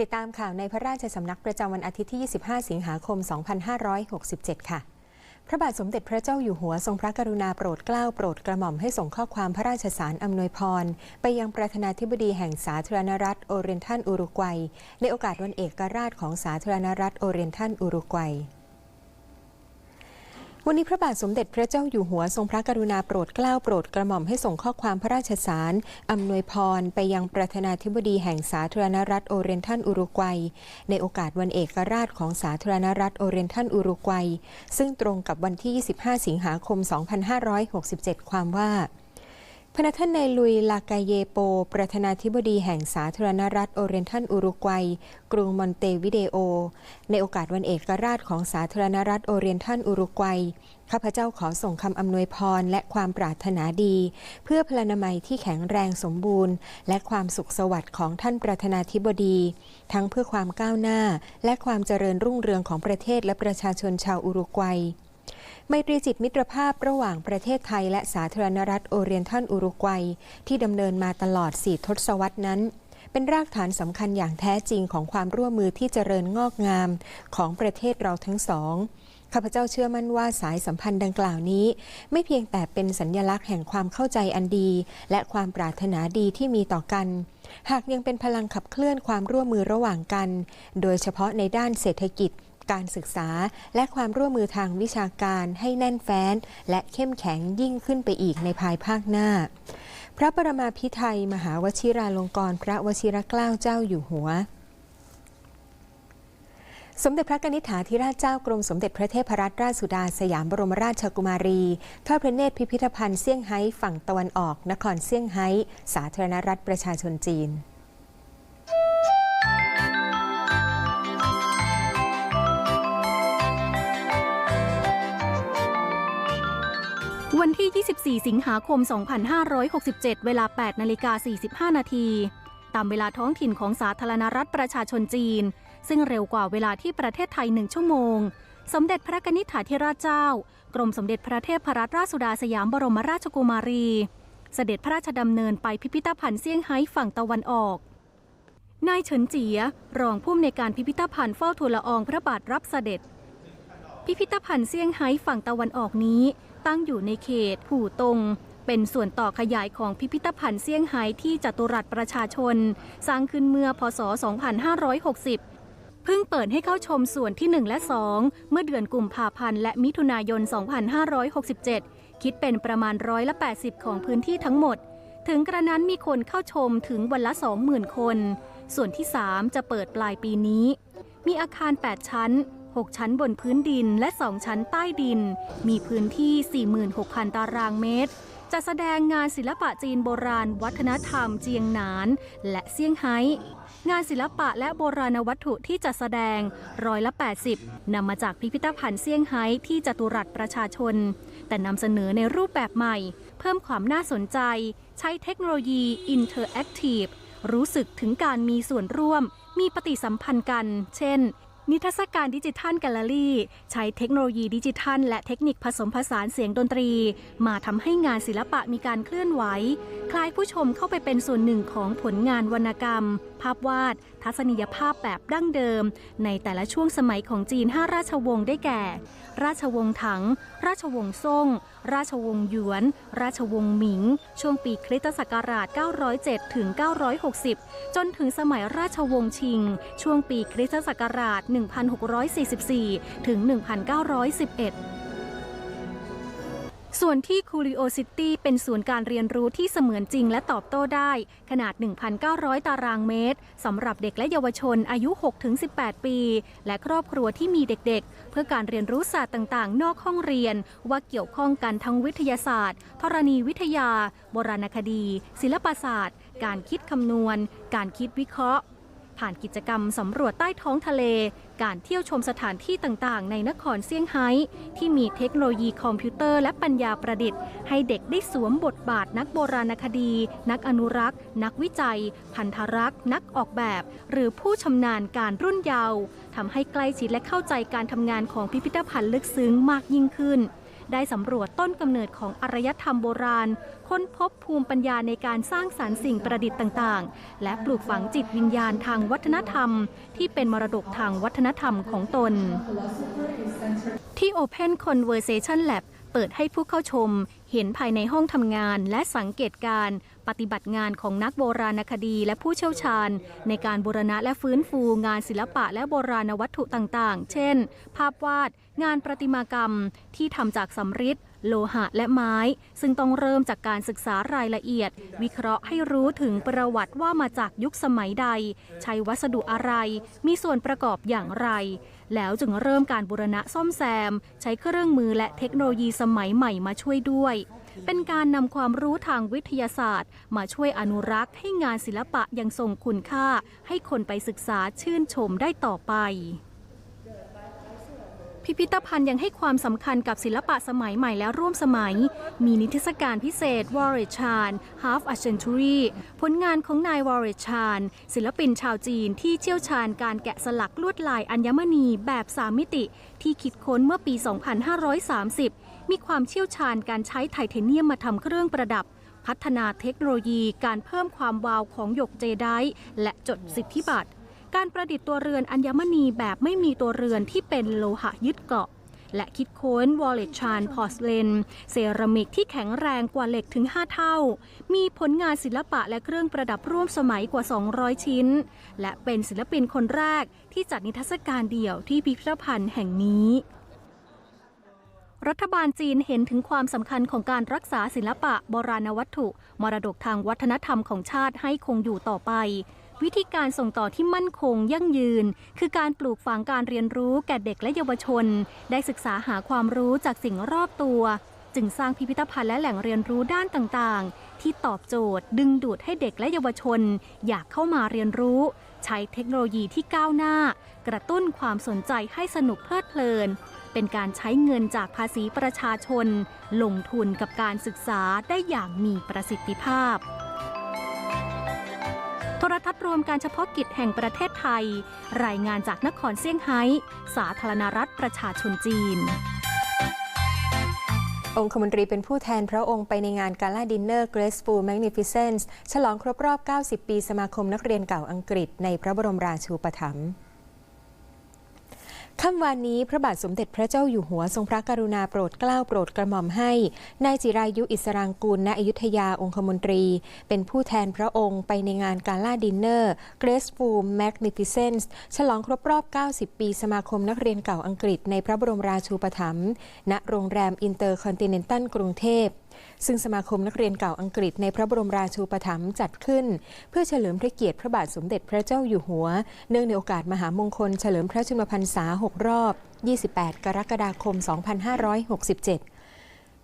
ติดตามข่าวในพระราชสำนักประจำวันอาทิตย์ที่ 25 สิงหาคม 2567 ค่ะ พระบาทสมเด็จพระเจ้าอยู่หัวทรงพระกรุณาโปรดเกล้าโปรดกระหม่อมให้ส่งข้อความพระราชสารอำนวยพร ไปยังประธานาธิบดีแห่งสาธารณรัฐโอเรียนทัลอุรุกวัย ในโอกาสวันเอกราชของสาธารณรัฐโอเรียนทัลอุรุกวัย วันนี้พระบาทสมเด็จพระเจ้าอยู่หัวทรงพระกรุณาโปรดเกล้าโปรดกระหม่อมให้ส่งข้อความพระราชสารอำนวยพรไปยังประธานาธิบดีแห่งสาธารณรัฐโอเรนทัลอุรุกวัย ในโอกาสวันเอกราชของสาธารณรัฐโอเรนทัลอุรุกวัย ซึ่งตรงกับวันที่ 25 สิงหาคม 2567 ความว่า พระท่านในลุยลากาเยโป ประธานาธิบดีแห่งสาธารณรัฐโอเรนทัลอุรุกวัย กรุงมอนเตวิเดโอ ในโอกาสวันเอกราชของสาธารณรัฐโอเรนทัลอุรุกวัย ข้าพเจ้าขอส่งคำอำนวยพรและความปรารถนาดี เพื่อพลานามัยที่แข็งแรงสมบูรณ์ และความสุขสวัสดิ์ของท่านประธานาธิบดี ทั้งเพื่อความก้าวหน้า และความเจริญรุ่งเรืองของประเทศและประชาชนชาวอุรุกวัย ไมตรีจิตมิตรภาพระหว่างประเทศไทยและสาธารณรัฐโอเรียนทัลอุรุกวัย ที่ดำเนินมาตลอด4ทศวรรษนั้น เป็นรากฐานสำคัญอย่างแท้จริงของความร่วมมือที่เจริญงอกงามของประเทศเราทั้งสองข้าพเจ้าเชื่อมั่นว่าสายสัมพันธ์ดังกล่าวนี้ ไม่เพียงแต่เป็นสัญญลักษณ์แห่งความเข้าใจอันดี และความปรารถนาดีที่มีต่อกัน หากยังเป็นพลังขับเคลื่อนความร่วมมือระหว่างกัน โดยเฉพาะในด้านเศรษฐกิจ การศึกษา และความร่วมมือทางวิชาการให้แน่นแฟ้น และเข้มแข็งยิ่งขึ้นไปอีกในภายภาคหน้า พระประมาพิไทยมหาวชิราลงกรณ์พระวชิรเกล้าเจ้าอยู่หัวสมเด็จพระนิษฐาธิราชเจ้ากรมสมเด็จพระเทพรัตนราชสุดาสยามบรมราชกุมารีทอดพระเนตรพิพิธภัณฑ์เซี่ยงไฮ้ฝั่งตะวันออก นครเซี่ยงไฮ้สาธารณรัฐประชาชนจีน วันที่ 24 สิงหาคม 2567 เวลา 8 นาฬิกา 45 นาที ตามเวลาท้องถิ่นของสาธารณรัฐประชาชนจีน ซึ่งเร็วกว่าเวลาที่ประเทศไทย1ชั่วโมง สมเด็จพระกนิษฐาธิราชเจ้า กรมสมเด็จพระเทพรัตนราชสุดาสยามบรมราชกุมารี เสด็จพระราชดำเนินไปพิพิธภัณฑ์เซี่ยงไฮ้ฝั่งตะวันออกนายเฉินเจีย รองผู้อำนวยการพิพิธภัณฑ์เฝ้าทูลละอองพระบาทรับเสด็จ พิพิธภัณฑ์เซี่ยงไฮ้ฝั่งตะวันออกนี้ ตั้งอยู่ในเขตผู่ตง เป็นส่วนต่อขยายของพิพิธภัณฑ์เซี่ยงไฮ้ที่จัตุรัสประชาชน สร้างขึ้นเมื่อพศ 2560เพิ่งเปิดให้เข้าชมส่วนที่ 1 และ 2 เมื่อเดือนกุมภาพันธ์และมิถุนายน 2567 คิดเป็นประมาณร้อยละ 80 ของพื้นที่ทั้งหมด ถึงกระนั้นมีคนเข้าชมถึงวันละ 20,000 คน ส่วนที่ 3 จะเปิดปลายปีนี้ มีอาคาร 8 ชั้น 6 ชั้นบนพื้นดินและ 2 ชั้นใต้ดิน มีพื้นที่ 46,000 ตารางเมตรจะแสดงงานศิลปะจีนโบราณ วัฒนธรรม เจียงหนาน และเซี่ยงไฮ้ งานศิลปะและโบราณวัตถุที่จะแสดงร้อยละ 80 นำมาจากพิพิธภัณฑ์เซี่ยงไฮ้ที่จตุรัสประชาชน แต่นำเสนอในรูปแบบใหม่ เพิ่มความน่าสนใจ ใช้เทคโนโลยี Interactive รู้สึกถึงการมีส่วนร่วม มีปฏิสัมพันธ์กัน เช่น นิทรรศการดิจิทัลแกลเลอรี่ ใช้เทคโนโลยีดิจิทัล และเทคนิคผสมผสานเสียงดนตรี มาทำให้งานศิลปะมีการเคลื่อนไหว คลายผู้ชมเข้าไปเป็นส่วนหนึ่งของผลงานวรรณกรรม ภาพวาด ทัศนียภาพแบบดั้งเดิม ในแต่ละช่วงสมัยของจีน 5 ราชวงศ์ได้แก่ ราชวงศ์ถัง ราชวงศ์ซ่ง ราชวงศ์หยวน ราชวงศ์หมิง ช่วงปีคริสตศักราช 907 ถึง 960 จนถึงสมัยราชวงศ์ชิง ช่วงปีคริสตศักราช 1644 ถึง 1911 ส่วนที่ Curiosity เป็นศูนย์การเรียนรู้ที่เสมือนจริงและตอบโต้ได้ ขนาด 1,900 ตารางเมตรสำหรับเด็กและเยาวชนอายุ 6-18 ปี และครอบครัวที่มีเด็กๆ เพื่อการเรียนรู้ศาสตร์ต่างๆ นอกห้องเรียน ว่าเกี่ยวข้องกันทั้งวิทยาศาสตร์ ธรณีวิทยา โบราณคดี ศิลปศาสตร์ การคิดคำนวณ การคิดวิเคราะห์ ผ่านกิจกรรมสำรวจใต้ท้องทะเล การเที่ยวชมสถานที่ต่างๆ ในนครเซี่ยงไฮ้ที่มีเทคโนโลยีคอมพิวเตอร์และปัญญาประดิษฐ์ ให้เด็กได้สวมบทบาทนักโบราณคดี นักอนุรักษ์ นักวิจัย พันธรักษ์ นักออกแบบ หรือผู้ชำนาญการรุ่นเยาว์ทำให้ใกล้ชิดและเข้าใจการทำงานของพิพิธภัณฑ์ลึกซึ้งมากยิ่งขึ้น ได้สำรวจต้นกำเนิดของอารยธรรมโบราณ ค้นพบภูมิปัญญาในการสร้างสารรค์สิ่งประดิษฐ์ต่าง ๆ และปลูกฝังจิตวิญญาณทางวัฒนธรรม ที่เป็นมรดกทางวัฒนธรรมของตน ที่ Open Conversation Lab เปิดให้ผู้เข้าชม เห็นภายในห้องทำงาน และสังเกตการปฏิบัติงานของนักโบราณคดีและผู้เชี่ยวชาญ ในการบูรณะและฟื้นฟูงานศิลปะและโบราณวัตถุต่างๆ เช่น ภาพวาด งานประติมากรรม ที่ทำจากสำริด โลหะและไม้ ซึ่งต้องเริ่มจากการศึกษารายละเอียด วิเคราะห์ให้รู้ถึงประวัติว่ามาจากยุคสมัยใด ใช้วัสดุอะไร มีส่วนประกอบอย่างไร แล้วจึงเริ่มการบูรณะซ่อมแซม ใช้เครื่องมือและเทคโนโลยีสมัยใหม่มาช่วยด้วย เป็นการนำความรู้ทางวิทยาศาสตร์ มาช่วยอนุรักษ์ให้งานศิลปะยังทรงคุณค่า ให้คนไปศึกษาชื่นชมได้ต่อไป พิพิธภัณฑ์ยังให้ความสำคัญกับศิลปะสมัยใหม่และร่วมสมัย มีนิทรรศการพิเศษ w a r r e c h a n Half a Century ผลงานของนายวอร์เรชาน ศิลปินชาวจีนที่เชี่ยวชาญการแกะสลักลวดลายอัญมณีแบบสามมิติ ที่คิดค้นเมื่อปี 2530 มีความเชี่ยวชาญการใช้ไทเทเนียมมาทำเครื่องประดับ พัฒนาเทคโนโลยีการเพิ่มความวาวของหยกเจไดและจดสิทธิบัตร การประดิษฐ์ตัวเรือนอัญมณีแบบไม่มีตัวเรือนที่เป็นโลหะยึดเกาะ และคิดค้นวอลเลตชานพอสเลนเซรามิกที่แข็งแรงกว่าเหล็กถึง 5 เท่า มีผลงานศิลปะและเครื่องประดับร่วมสมัยกว่า 200 ชิ้น และเป็นศิลปินคนแรกที่จัดนิทรรศการเดี่ยวที่พิพิธภัณฑ์แห่งนี้รัฐบาลจีนเห็นถึงความสำคัญของการรักษาศิลปะโบราณวัตถุ มรดกทางวัฒนธรรมของชาติให้คงอยู่ต่อไป วิธีการส่งต่อที่มั่นคงยั่งยืน คือการปลูกฝังการเรียนรู้แก่เด็กและเยาวชน ได้ศึกษาหาความรู้จากสิ่งรอบตัว จึงสร้างพิพิธภัณฑ์และแหล่งเรียนรู้ด้านต่างๆ ที่ตอบโจทย์ ดึงดูดให้เด็กและเยาวชน อยากเข้ามาเรียนรู้ ใช้เทคโนโลยีที่ก้าวหน้า กระตุ้นความสนใจให้สนุกเพลิดเพลิน เป็นการใช้เงินจากภาษีประชาชน ลงทุนกับการศึกษาได้อย่างมีประสิทธิภาพ ทัศน์รวมการเฉพาะกิจแห่งประเทศไทย รายงานจากนครเซี่ยงไฮ้ สาธารณรัฐประชาชนจีน องคมนตรีเป็นผู้แทนพระองค์ไปในงานกาลาดินเนอร์ Graceful Magnificence ฉลองครบรอบ 90 ปีสมาคมนักเรียนเก่าอังกฤษในพระบรมราชูปถัมภ์ ค่ำวานนี้พระบาทสมเด็จพระเจ้าอยู่หัวทรงพระกรุณาโปรดเกล้าโปรดกระหม่อมให้ นายจิรายุอิสรางกูลณอยุธยาองคมนตรี เป็นผู้แทนพระองค์ไปในงานกาล่าดินเนอร์ Graceful Magnificence ฉลองครบรอบ 90 ปีสมาคมนักเรียนเก่าอังกฤษในพระบรมราชูปถัมภ์ณโรงแรมอินเตอร์คอนติเนนตัลกรุงเทพ ซึ่งสมาคมนักเรียนเก่าอังกฤษในพระบรมราชูปถัมภ์จัดขึ้น เพื่อเฉลิมพระเกียรติพระบาทสมเด็จพระเจ้าอยู่หัว เนื่องในโอกาสมหามงคลเฉลิมพระชนมพรรษา 6 รอบ 28 กรกฎาคม 2567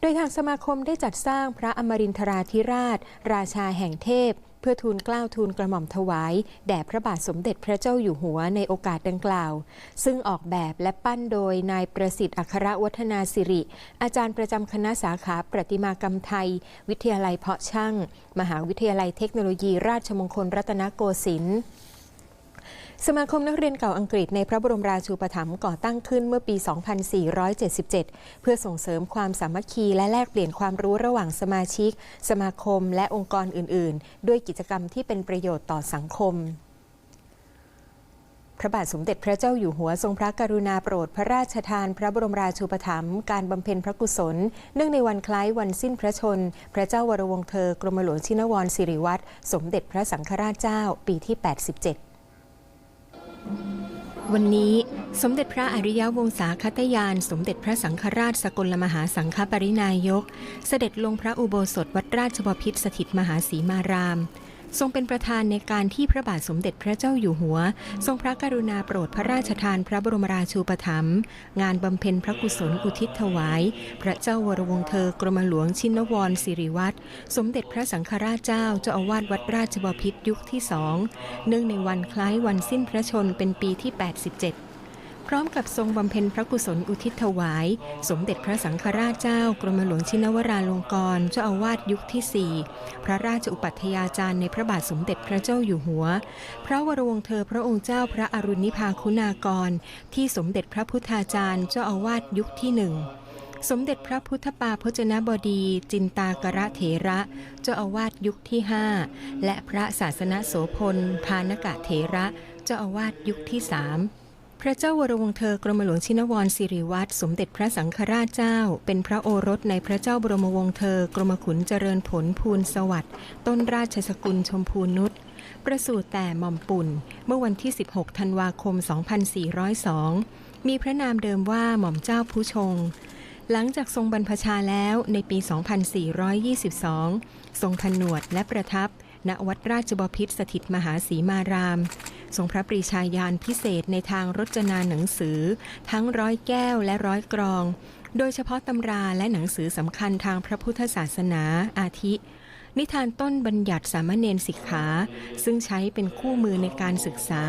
โดยทางสมาคมได้จัดสร้างพระอมรินทราธิราช ราชาแห่งเทพ เพื่อทูลเกล้าทูลกระหม่อมถวาย แด่พระบาทสมเด็จพระเจ้าอยู่หัวในโอกาสดังกล่าว ซึ่งออกแบบและปั้นโดยนายประสิทธิ์อัครวัฒนาสิริ อาจารย์ประจำคณะสาขาประติมากรรมไทย วิทยาลัยเพาะช่าง มหาวิทยาลัยเทคโนโลยีราชมงคลรัตนโกสินทร์ สมาคมนักเรียนเก่าอังกฤษในพระบรมราชูปถัมภ์ก่อตั้งขึ้นเมื่อปี 2477 เพื่อส่งเสริมความสามัคคีและแลกเปลี่ยนความรู้ระหว่างสมาชิก สมาคมและองค์กรอื่น ๆ ด้วยกิจกรรมที่เป็นประโยชน์ต่อสังคมพระบาทสมเด็จพระเจ้าอยู่หัวทรงพระกรุณาโปรดพระราชทาน พระบรมราชูปถัมภ์การบำเพ็ญพระกุศล เนื่องในวันคล้ายวันสิ้นพระชน พระเจ้าวรวงเธอกรมหลวงชินวรสิริวัตรสมเด็จพระสังฆราชเจ้า ปีที่ 87 วันนี้สมเด็จพระอริยวงศาคตยาน สมเด็จพระสังฆราชสกลมหาสังฆปรินายก เสด็จลงพระอุโบสถวัดราชบพิตรสถิตมหาสีมาราม ทรงเป็นประธานในการที่พระบาทสมเด็จพระเจ้าอยู่หัว ทรงพระกรุณาโปรดพระราชทานพระบรมราชูปถัมภ์งานบำเพ็ญพระกุศลอุทิศถวาย พระเจ้าวรวงเธอกรมหลวงชินวรสิริวัตรสมเด็จพระสังฆราชเจ้าเจ้าอาวาสวัดราชบพิตรยุคที่สองเนื่องในวันคล้ายวันสิ้นพระชนเป็นปีที่ 87 พร้อมกับทรงบำเพ็ญพระกุศลอุทิศถวาย สมเด็จพระสังฆราชเจ้ากรมหลวงชินวราลงกรณ์เจ้าอาวาสยุคที่ 4 พระราชอุปัฏยาจารย์ในพระบาทสมเด็จพระเจ้าอยู่หัว พระวรวงเธอพระองค์เจ้าพระอรุณนิพาคุณากร ที่สมเด็จพระพุทธาจารย์เจ้าอาวาสยุคที่หนึ่งสมเด็จพระพุทธปาพจนบดี จินตากระเถระ เจ้าอาวาสยุคที่ 5 และพระศาสนโสพลพานกะเถระ เจ้าอาวาสยุคที่3 พระเจ้าวรวงเธอกรมหลวงชินวรสิริวัตรสมเด็จพระสังฆราชเจ้า เป็นพระโอรสในพระเจ้าบรมวงศ์เธอกรมขุนเจริญผลภูลสวัสดิ์ต้นราชสกุลชมพูนุชประสูติแต่หม่อมปุ่น เมื่อวันที่ 16 ธันวาคม 2402 มีพระนามเดิมว่าหม่อมเจ้าผู้ชง หลังจากทรงบรรพชาแล้วในปี 2422 ทรงผนวดและประทับ ณวัดราชบพิตรสถิตมหาศรีมาราม ทรงพระปรีชาญาณพิเศษในทางรจนาหนังสือ ทั้งร้อยแก้วและร้อยกรอง โดยเฉพาะตำราและหนังสือสำคัญทางพระพุทธศาสนาอาทิ นิทานต้นบัญญัติสามเณรสิกขา ซึ่งใช้เป็นคู่มือในการศึกษา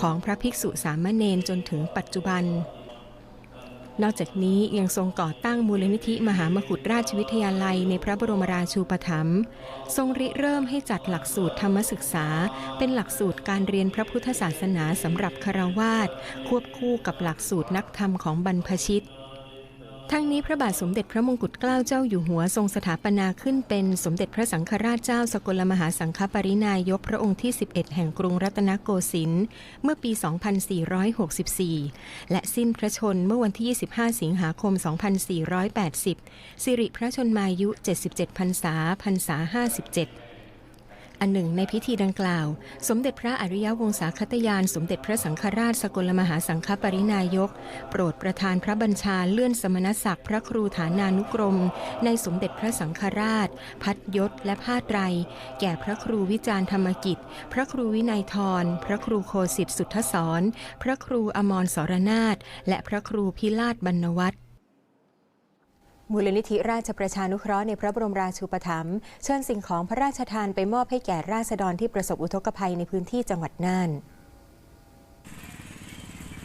ของพระภิกษุสามเณรจนถึงปัจจุบัน นอกจากนี้ยังทรงก่อตั้งมูลนิธิมหามกุฏราชวิทยาลัยในพระบรมราชูปถัมภ์ทรงริเริ่มให้จัดหลักสูตรธรรมศึกษา เป็นหลักสูตรการเรียนพระพุทธศาสนาสำหรับคารวาสควบคู่กับหลักสูตรนักธรรมของบรรพชิต ทั้งนี้พระบาทสมเด็จพระมงกุฎเกล้าเจ้าอยู่หัวทรงสถาปนาขึ้นเป็นสมเด็จพระสังฆราชเจ้าสกลมหาสังฆปรินายกพระองค์ที่ 11 แห่งกรุงรัตนโกสินทร์เมื่อปี 2464 และสิ้นพระชนเมื่อวันที่ 25 สิงหาคม 2480 สิริพระชนมายุ 77พรรษาพรรษา 57 อันหนึ่งในพิธีดังกล่าว สมเด็จพระอริยวงศาคตยาน สมเด็จพระสังฆราชสกลมหาสังฆปรินายก โปรดประทานพระบัญชาเลื่อนสมณศักดิ์พระครูฐานานุกรม ในสมเด็จพระสังฆราช พัดยศและผ้าไตร แก่พระครูวิจารธรรมกิจ พระครูวินัยทร พระครูโคสิทธิสุทธสอน พระครูอมรสรนาถและพระครูพิลาศบรรณวัฒน มูลนิธิราชประชานุเคราะห์ในพระบรมราชูปถัมภ์เชิญสิ่งของพระราชทานไปมอบให้แก่ราษฎรที่ประสบอุทกภัยในพื้นที่จังหวัดน่าน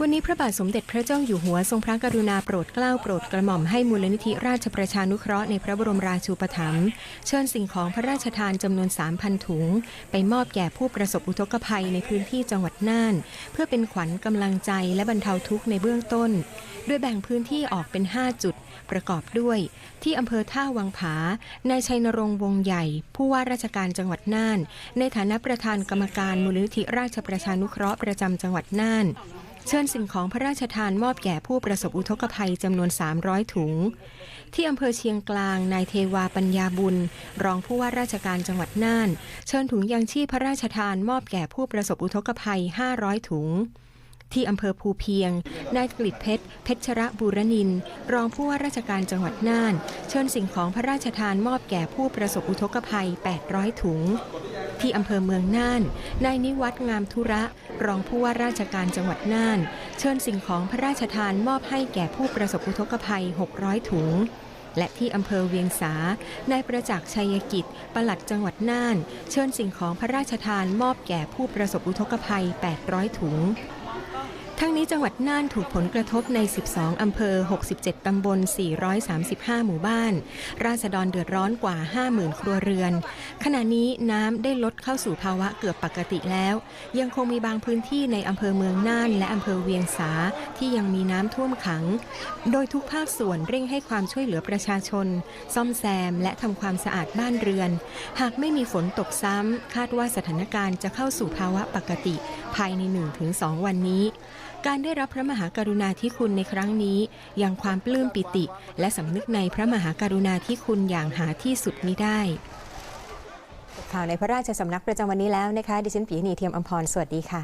วันนี้พระบาทสมเด็จพระเจ้าอยู่หัวทรงพระกรุณาโปรดเกล้าโปรดกระหม่อมให้มูลนิธิราชประชานุเคราะห์ในพระบรมราชูปถัมภ์เชิญสิ่งของพระราชทานจำนวน 3,000 ถุง ไปมอบแก่ผู้ประสบอุทกภัยในพื้นที่จังหวัดน่าน เพื่อเป็นขวัญกำลังใจและบรรเทาทุกข์ในเบื้องต้นโดยแบ่งพื้นที่ออกเป็น 5 จุด ประกอบด้วย ที่อำเภอท่าวังผานายชัยนรงค์วงใหญ่ ผู้ว่าราชการจังหวัดน่าน ในฐานะประธานกรรมการมูลนิธิราชประชานุเคราะห์ประจำจังหวัดน่าน เชิญสิ่งของพระราชทานมอบแก่ผู้ประสบอุทกภัยจำนวน 300 ถุง ที่อำเภอเชียงกลาง นายเทวาปัญญาบุญ รองผู้ว่าราชการจังหวัดน่าน เชิญถุงยางชีพพระราชทานมอบแก่ผู้ประสบอุทกภัย 500 ถุง ที่อำเภอภูเพียง นายกฤษเพชร เพชรบูรณินทร์รองผู้ว่าราชการจังหวัดน่าน เชิญสิ่งของพระราชทานมอบแก่ผู้ประสบอุทกภัย 800 ถุง ที่อำเภอเมืองน่าน นายนิวัฒน์งามธุระ รองผู้ว่าราชการจังหวัดน่าน เชิญสิ่งของพระราชทานมอบให้แก่ผู้ประสบอุทกภัย 600 ถุงและที่อำเภอเวียงสา นายประจักษ์ชัยกิจ ปลัดจังหวัดน่าน เชิญสิ่งของพระราชทานมอบแก่ผู้ประสบอุทกภัย 800 ถุง ทั้งนี้จังหวัดน่านถูกผลกระทบใน 12 อำเภอ 67 ตำบล 435 หมู่บ้าน ราษฎรเดือดร้อนกว่า 50,000 ครัวเรือน ขณะนี้น้ำได้ลดเข้าสู่ภาวะเกือบปกติแล้ว ยังคงมีบางพื้นที่ในอำเภอเมืองน่านและอำเภอเวียงสาที่ยังมีน้ำท่วมขัง โดยทุกภาคส่วนเร่งให้ความช่วยเหลือประชาชน ซ่อมแซมและทำความสะอาดบ้านเรือน หากไม่มีฝนตกซ้ำคาดว่าสถานการณ์จะเข้าสู่ภาวะปกติ ภายใน 1-2 วันนี้ การได้รับพระมหากรุณาธิคุณในครั้งนี้ยังความปลื้มปิติ และสำนึกในพระมหากรุณาธิคุณอย่างหาที่สุดมิได้ข่าวในพระราชสำนักประจำวันนี้แล้วนะคะ ดิฉันปีนีเทียมอมพร สวัสดีค่ะ